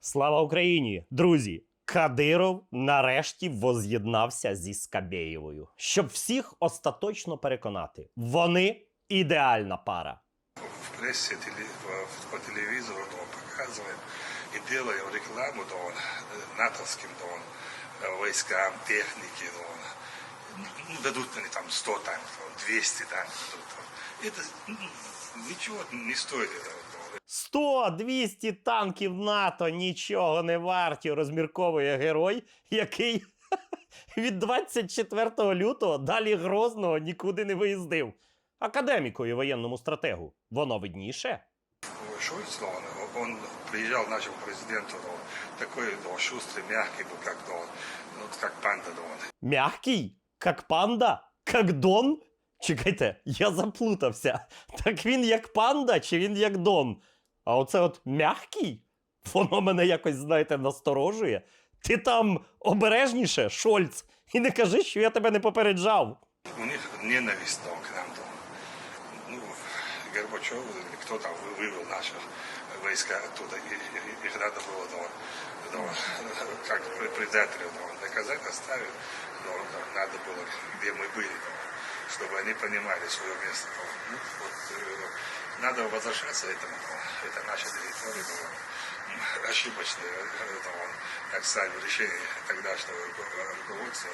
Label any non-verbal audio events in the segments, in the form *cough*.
Слава Україні! Друзі! Кадиров нарешті воз'єднався зі Скабєєвою, щоб всіх остаточно переконати, вони ідеальна пара. в прессе, теле- в- по телевизору, да, он показывает и делаем рекламу, да, он, э, натовским, да, он, э, войскам, технике, да, он. Ну, дадут они там 100 танков, да, он, 200 танков. дадут, да. Это ну, ничего не стоит этого. да, 100-200 танків НАТО нічого не варті, розмірковує герой, який *laughs* від 24 лютого далі Грозного нікуди не виїздив. Академіку і воєнному стратегу воно видніше. Шульц, он, он приезжал нашему президенту, да, он, такой, да, шустрый, мягкий был, как, да, ну, как панда, да, он. Мягкий? Как панда? Как Дон? Чекайте, я заплутався. Так він як панда чи він як Дон? А оце от мягкий? Воно мене якось, знаєте, насторожує. Ти там обережніше, Шольц, і не кажи, що я тебе не попереджав. У них ненависть да, к нам. Да. Ну, Горбачев или кто там вы- вывел наши войска оттуда, и, и- их надо было да, да, как пред- предателей да, наказать, оставить. Да, да, надо было, где мы были, да, Чтобы они понимали свое место. Ну, вот, э, надо возвращаться этому. Это наша территория. Да. Ошибочное э, да, так стали решение тогда, что ру- руководство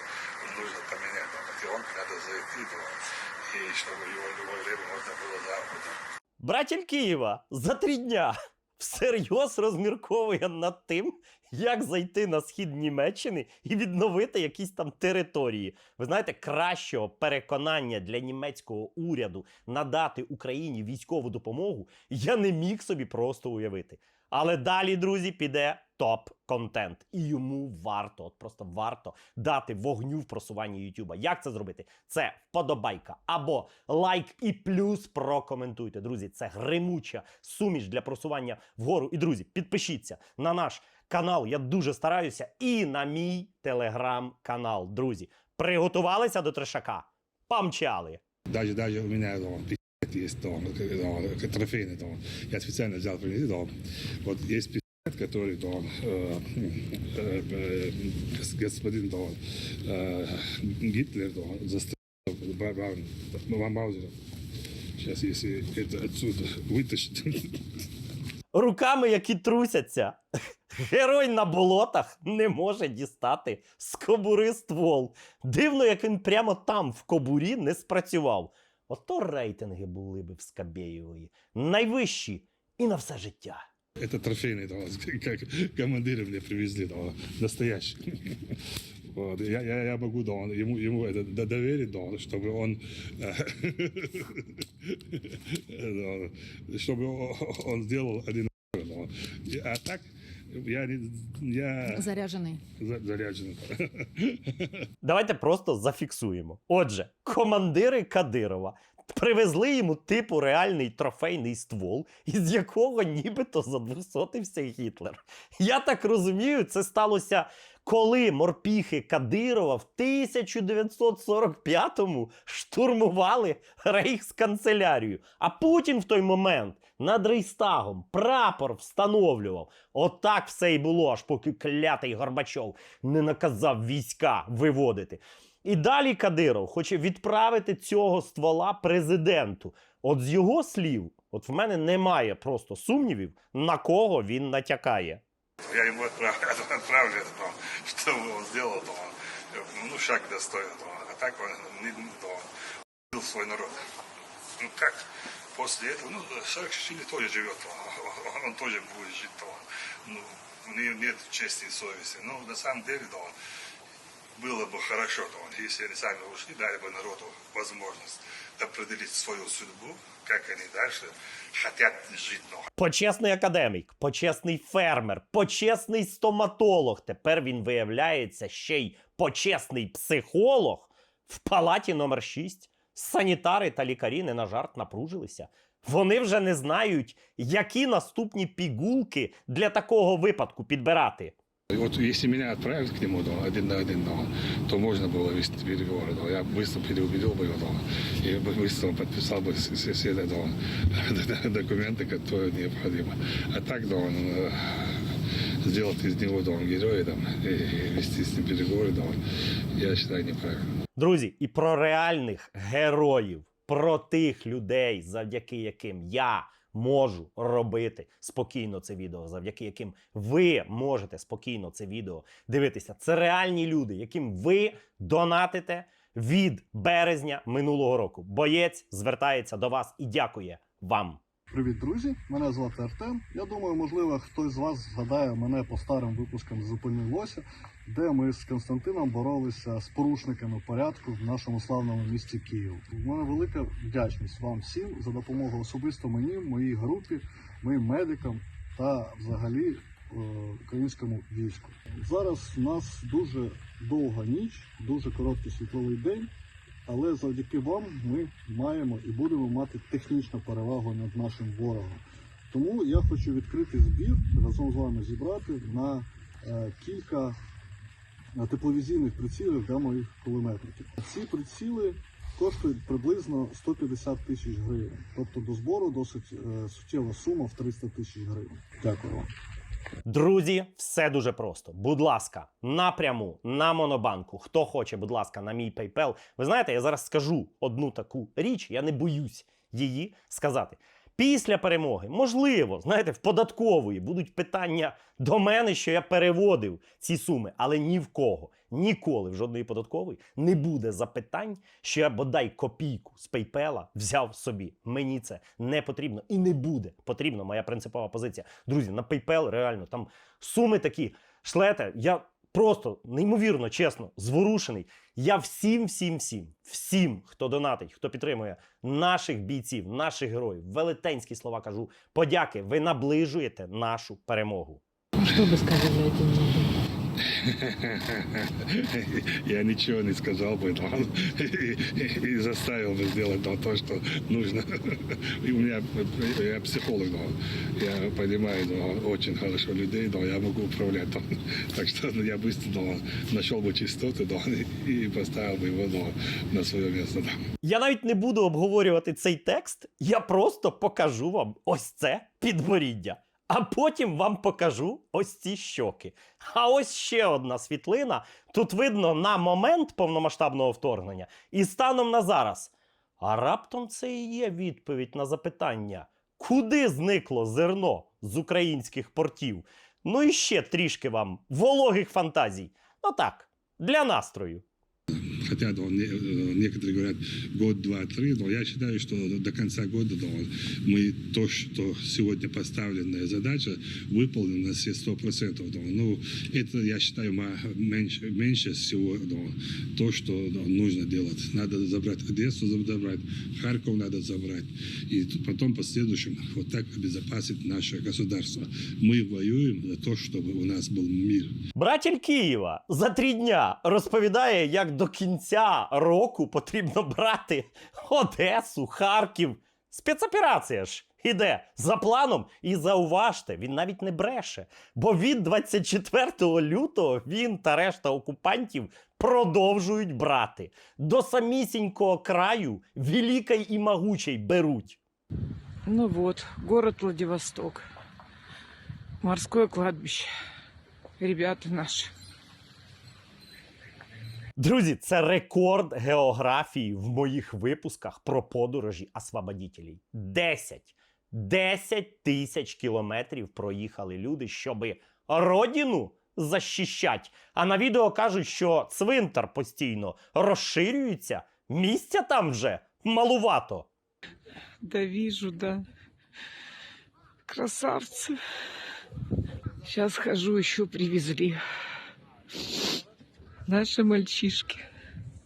нужно поменять. Да. Материалку надо зайти, да, и чтобы его в любое время можно было заработать. Братіль Києва за три дня всерйоз розмірковує над тим, як зайти на схід Німеччини і відновити якісь там території. Ви знаєте, кращого переконання для німецького уряду надати Україні військову допомогу я не міг собі просто уявити. Але далі, друзі, піде топ-контент. І йому варто, от просто варто дати вогню в просуванні Ютуба. Як це зробити? Це вподобайка або лайк і плюс прокоментуйте. Друзі, це гримуча суміш для просування вгору. І друзі, підпишіться на наш канал. Я дуже стараюся. І на мій телеграм-канал. Друзі, приготувалися до трешака. Помчали! Даже, даже у пистолет есть дома, дома, трофейный дома. Я специально взял принести дома. Вот есть пистолет, который дома, э, э, э, гос- господин дома, э, Гитлер дома застрелил Бра- Браун, Бра- Маузера. Сейчас, если это отсюда вытащить, Руками, які трусяться. Герой на болотах не може дістати з кобури ствол. Дивно, як він прямо там, в кобурі, не спрацював. Ото рейтинги були би в Скабєєвої. Найвищі і на все життя. это трофейный дома, как *laughs* командиры мне привезли дома, настоящий. *laughs* Вот. Я, я, я могу да, он- ему, ему это д- доверить, да, чтобы он, э, да, чтобы о- он сделал один да. И- А так я, я Заряжений. за- заряджений. Давайте просто зафіксуємо. Отже, командири Кадирова привезли йому типу реальний трофейний ствол, із якого нібито задвусотився Гітлер. Я так розумію, це сталося, коли морпіхи Кадирова в 1945-му штурмували рейхсканцелярію. А Путін в той момент над Рейстагом прапор встановлював. Отак все і було, аж поки клятий Горбачов не наказав війська виводити. І далі Кадиров хоче відправити цього ствола президенту. От з його слів, от в мене немає просто сумнівів, на кого він натякає. Я ему отправлю, отправлю это, да, что он сделал, да, он, ну, шаг достойный, да, а так он не, да, он убил свой народ. Ну как после этого, ну, Саакашвили тоже живет, да, он, он тоже будет жить, да, ну, у него нет чести и совести. Ну, на самом деле, да, он, было бы хорошо, да, он, если они сами ушли, дали бы народу возможность определить свою судьбу, как они дальше хотят жить, но Почесний академік, почесний фермер, почесний стоматолог. Тепер він виявляється ще й почесний психолог в палаті номер 6. Санітари та лікарі не на жарт напружилися. Вони вже не знають, які наступні пігулки для такого випадку підбирати. И вот если меня отправят к нему да, один на один, да, то можно было вести переговоры. Да, я быстро переубедил бы его, да, и бы быстро подписал бы с- с- все да, *laughs* документы, которые необходимы. А так, да, он, э, сделать из него там героя там, и вести с ним переговоры, там, я считаю неправильно. Друзі, і про реальних героїв, про тих людей, завдяки яким я можу робити спокійно це відео, завдяки яким ви можете спокійно це відео дивитися. Це реальні люди, яким ви донатите від березня минулого року. Боєць звертається до вас і дякує вам. Привіт, друзі! Мене звати Артем. Я думаю, можливо, хтось з вас згадає мене по старим випускам Зупини Лося, де ми з Константином боролися з порушниками порядку в нашому славному місті Київ. У мене велика вдячність вам всім за допомогу особисто мені, моїй групі, моїм медикам та взагалі е, українському війську. Зараз у нас дуже довга ніч, дуже короткий світловий день. Але завдяки вам ми маємо і будемо мати технічну перевагу над нашим ворогом. Тому я хочу відкрити збір разом з вами зібрати на е, кілька тепловізійних прицілів для моїх кулеметників. Ці приціли коштують приблизно 150 тисяч гривень. Тобто до збору досить е, суттєва сума в 300 тисяч гривень. Дякую вам. Друзі, все дуже просто. Будь ласка, напряму на монобанку. Хто хоче, будь ласка, на мій PayPal. Ви знаєте, я зараз скажу одну таку річ, я не боюсь її сказати. Після перемоги, можливо, знаєте, в податкової будуть питання до мене, що я переводив ці суми, але ні в кого, ніколи в жодної податкової не буде запитань, що я бодай копійку з PayPal взяв собі. Мені це не потрібно і не буде потрібно. Моя принципова позиція. Друзі, на PayPal реально там суми такі шлете. Я просто неймовірно чесно зворушений. Я всім, всім, всім, всім, хто донатить, хто підтримує наших бійців, наших героїв, велетенські слова кажу. Подяки, ви наближуєте нашу перемогу. Що бы сказали? *laughs* Я ничего не сказал бы да, и, и заставил бы сделать да, то, что нужно. И у меня, я психолог, да, я понимаю да, очень хорошо людей, да, я могу управлять. Да. Так что ну, я быстро да, нашел бы частоты да, и поставил бы его да, на свое место. Да. Я навіть не буду обговорювати цей текст, я просто покажу вам ось це підборіддя. А потім вам покажу ось ці щоки. А ось ще одна світлина. Тут видно на момент повномасштабного вторгнення і станом на зараз. А раптом це і є відповідь на запитання, куди зникло зерно з українських портів? Ну і ще трішки вам вологих фантазій. Ну так, для настрою Хотя да, не- э, некоторые говорят год, два, три, но я считаю, что до конца года да, мы то, что сегодня поставленная задача, выполним на все сто процентов. Да. Ну, это, я считаю, ма- меньше, меньше всего да, то, что да, нужно делать. Надо забрать Одессу, забрать Харьков надо забрать. И т- потом в последующем вот так обезопасить наше государство. Мы воюем за то, чтобы у нас был мир. Братіль Києва за три дня розповідає, як до кінця року потрібно брати Одесу, Харків. Спецоперація ж іде за планом. І зауважте, він навіть не бреше. Бо від 24 лютого він та решта окупантів продовжують брати. До самісінького краю Великий і Могучий беруть. Ну вот, город Владивосток. Морское кладбище. Ребята наши. Друзі, це рекорд географії в моїх випусках про подорожі освободітелей. 10. 10 тисяч кілометрів проїхали люди, щоби родину защищать. А на відео кажуть, що цвинтар постійно розширюється. Місця там вже малувато. Да вижу, да. Красавцы. Сейчас хожу, еще привезли. Наши мальчишки.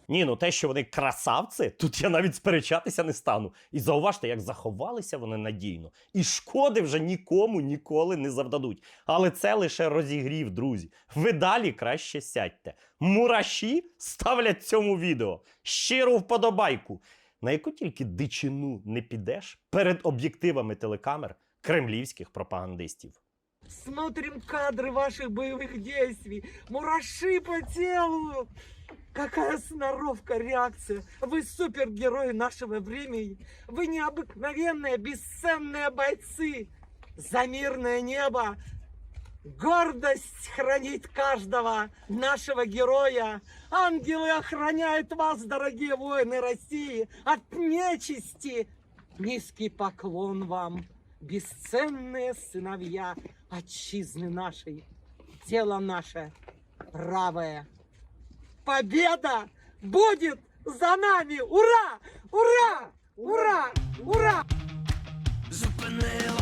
Ні, ну те, що вони красавці, тут я навіть сперечатися не стану. І зауважте, як заховалися вони надійно, і шкоди вже нікому ніколи не завдадуть. Але це лише розігрів, друзі. Ви далі краще сядьте. Мураші ставлять цьому відео щиру вподобайку, на яку тільки дичину не підеш перед об'єктивами телекамер кремлівських пропагандистів. Смотрим кадры ваших боевых действий. Мураши по телу. Какая сноровка, реакция. Вы супергерои нашего времени. Вы необыкновенные, бесценные бойцы. За мирное небо. Гордость хранит каждого нашего героя. Ангелы охраняют вас, дорогие воины России, от нечисти. Низкий поклон вам, бесценные сыновья отчизны нашей. Тело наше правое. Победа будет за нами! Ура! Ура! Ура! Ура! Зупинилось